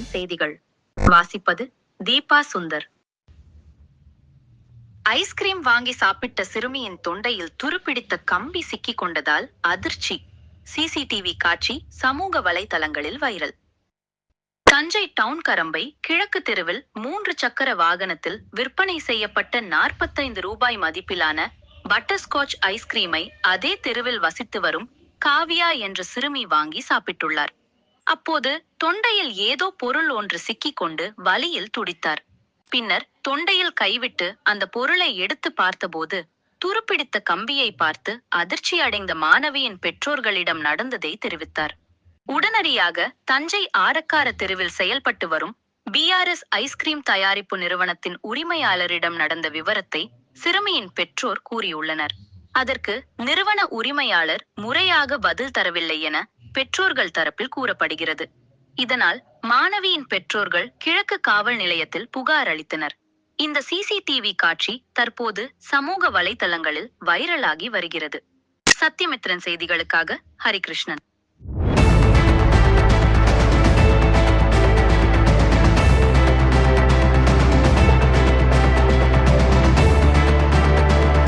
செய்திகள். வாசிப்பது தீபா சுந்தர். ஐஸ்கிரீம் வாங்கி சாப்பிட்ட சிறுமியின் தொண்டையில் துருப்பிடித்த கம்பி சிக்கிக் கொண்டதால் அதிர்ச்சி. சிசிடிவி காட்சி சமூக வலைதளங்களில் வைரல். தஞ்சை டவுன் கரம்பை கிழக்கு தெருவில் மூன்று சக்கர வாகனத்தில் விற்பனை செய்யப்பட்ட நாற்பத்தைந்து ரூபாய் மதிப்பிலான பட்டர்ஸ்காட்ச் ஐஸ்கிரீமை அதே தெருவில் வசித்து வரும் காவியா என்ற சிறுமி வாங்கி சாப்பிட்டுள்ளார். அப்போது தொண்டையில் ஏதோ பொருள் ஒன்று சிக்கிக் கொண்டு வலியில் துடித்தார். பின்னர் தொண்டையில் கைவிட்டு அந்த பொருளை எடுத்து பார்த்தபோது துருப்பிடித்த கம்பியை பார்த்து அதிர்ச்சி அடைந்த மாணவியின் பெற்றோர்களிடம் நடந்ததை தெரிவித்தார். உடனடியாக தஞ்சை ஆரக்கார தெருவில் செயல்பட்டு வரும் பிஆர்எஸ் ஐஸ்கிரீம் தயாரிப்பு நிறுவனத்தின் உரிமையாளரிடம் நடந்த விவரத்தை சிறுமியின் பெற்றோர் கூறியுள்ளனர். அதற்கு நிறுவன உரிமையாளர் முறையாக பதில் தரவில்லை என பெற்றோர்கள் தரப்பில் கூறப்படுகிறது. இதனால் மாணவியின் பெற்றோர்கள் கிழக்கு காவல் நிலையத்தில் புகார் அளித்தனர். இந்த சிசிடிவி காட்சி தற்போது சமூக வலைதளங்களில் வைரலாகி வருகிறது. சத்யமித்ரன் செய்திகளுக்காக ஹரிகிருஷ்ணன்.